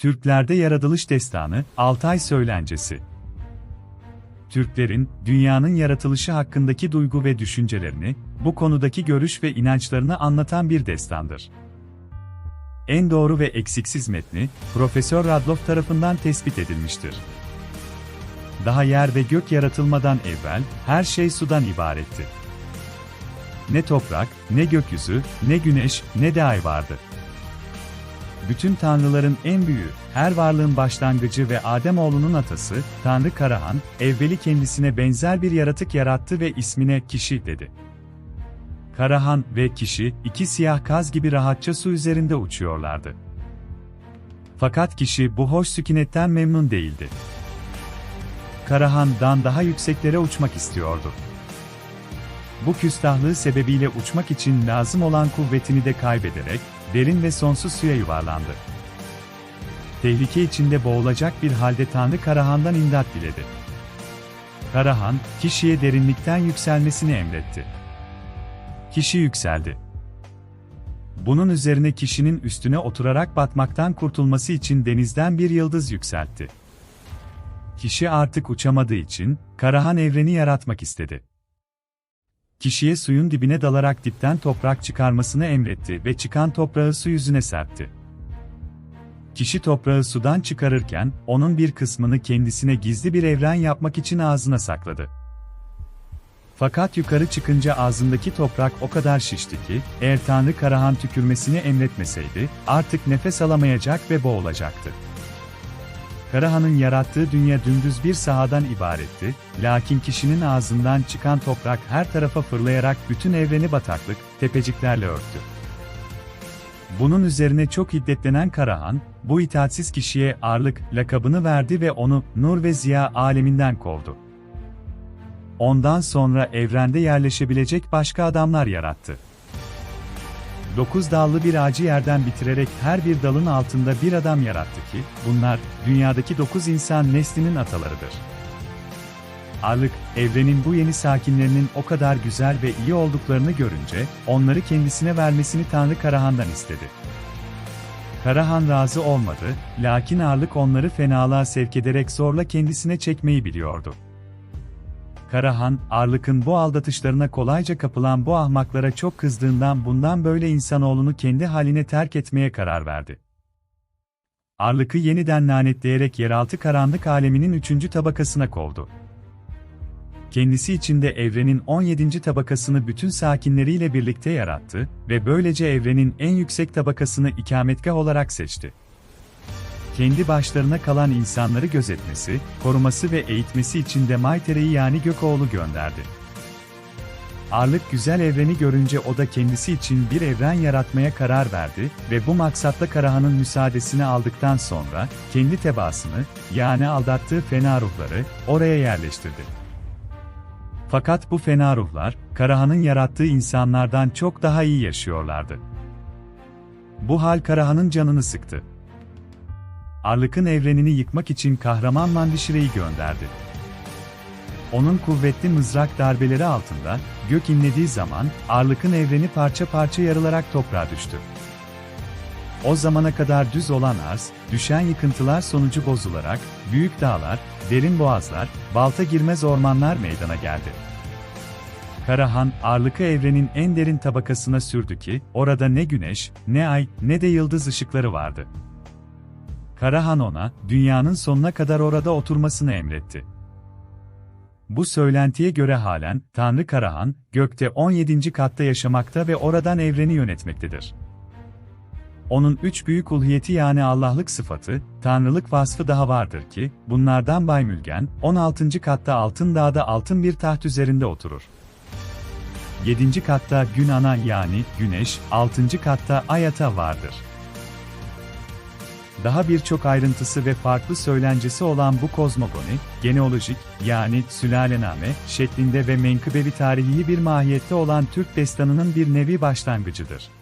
Türklerde Yaratılış Destanı, Altay Söylencesi. Türklerin, dünyanın yaratılışı hakkındaki duygu ve düşüncelerini, bu konudaki görüş ve inançlarını anlatan bir destandır. En doğru ve eksiksiz metni, Profesör Radloff tarafından tespit edilmiştir. Daha yer ve gök yaratılmadan evvel, her şey sudan ibaretti. Ne toprak, ne gökyüzü, ne güneş, ne de ay vardı bütün tanrıların en büyüğü, her varlığın başlangıcı ve Ademoğlunun atası, Tanrı Karahan, evveli kendisine benzer bir yaratık yarattı ve ismine kişi dedi. Karahan ve kişi, iki siyah kaz gibi rahatça su üzerinde uçuyorlardı. Fakat kişi bu hoş sükunetten memnun değildi. Karahan'dan daha yükseklere uçmak istiyordu. Bu küstahlığı sebebiyle uçmak için lazım olan kuvvetini de kaybederek, derin ve sonsuz suya yuvarlandı. Tehlike içinde boğulacak bir halde Tanrı Karahan'dan imdat diledi. Karahan, kişiye derinlikten yükselmesini emretti. Kişi yükseldi. Bunun üzerine kişinin üstüne oturarak batmaktan kurtulması için denizden bir yıldız yükseltti. Kişi artık uçamadığı için, Karahan evreni yaratmak istedi kişiye suyun dibine dalarak dipten toprak çıkarmasını emretti ve çıkan toprağı su yüzüne serpti. Kişi toprağı sudan çıkarırken, onun bir kısmını kendisine gizli bir evren yapmak için ağzına sakladı. Fakat yukarı çıkınca ağzındaki toprak o kadar şişti ki, eğer Tanrı Karahan tükürmesini emretmeseydi, artık nefes alamayacak ve boğulacaktı. Karahan'ın yarattığı dünya dümdüz bir sahadan ibaretti, lakin kişinin ağzından çıkan toprak her tarafa fırlayarak bütün evreni bataklık, tepeciklerle örttü. Bunun üzerine çok hiddetlenen Karahan, bu itaatsiz kişiye ağırlık lakabını verdi ve onu nur ve ziya aleminden kovdu. Ondan sonra evrende yerleşebilecek başka adamlar yarattı. Dokuz dallı bir ağacı yerden bitirerek her bir dalın altında bir adam yarattı ki, bunlar, dünyadaki dokuz insan neslinin atalarıdır. Arlık, evrenin bu yeni sakinlerinin o kadar güzel ve iyi olduklarını görünce, onları kendisine vermesini Tanrı Karahan'dan istedi. Karahan razı olmadı, lakin Arlık onları fenalığa sevk ederek zorla kendisine çekmeyi biliyordu. Karahan, Arlık'ın bu aldatışlarına kolayca kapılan bu ahmaklara çok kızdığından bundan böyle insanoğlunu kendi haline terk etmeye karar verdi. Arlık'ı yeniden lanetleyerek yeraltı karanlık aleminin üçüncü tabakasına kovdu. Kendisi içinde evrenin 17. tabakasını bütün sakinleriyle birlikte yarattı ve böylece evrenin en yüksek tabakasını ikametgah olarak seçti kendi başlarına kalan insanları gözetmesi, koruması ve eğitmesi için de Maytere'yi yani Gökoğlu gönderdi. Arlık güzel evreni görünce o da kendisi için bir evren yaratmaya karar verdi ve bu maksatla Karahan'ın müsaadesini aldıktan sonra kendi tebaasını, yani aldattığı fena ruhları, oraya yerleştirdi. Fakat bu fena ruhlar, Karahan'ın yarattığı insanlardan çok daha iyi yaşıyorlardı. Bu hal Karahan'ın canını sıktı. Arlık'ın evrenini yıkmak için kahraman Mandişire'yi gönderdi. Onun kuvvetli mızrak darbeleri altında, gök inlediği zaman, Arlık'ın evreni parça parça yarılarak toprağa düştü. O zamana kadar düz olan arz, düşen yıkıntılar sonucu bozularak, büyük dağlar, derin boğazlar, balta girmez ormanlar meydana geldi. Karahan, Arlık'ı evrenin en derin tabakasına sürdü ki, orada ne güneş, ne ay, ne de yıldız ışıkları vardı. Karahan ona, dünyanın sonuna kadar orada oturmasını emretti. Bu söylentiye göre halen, Tanrı Karahan, gökte 17. katta yaşamakta ve oradan evreni yönetmektedir. Onun üç büyük ulhiyeti yani Allah'lık sıfatı, Tanrılık vasfı daha vardır ki, bunlardan Baymülgen, 16. katta Altın Dağ'da altın bir taht üzerinde oturur. 7. katta Gün Ana yani Güneş, 6. katta Ayata vardır. Daha birçok ayrıntısı ve farklı söylencesi olan bu kozmogoni, genealojik, yani sülalename, şeklinde ve menkıbevi tarihi bir mahiyette olan Türk destanının bir nevi başlangıcıdır.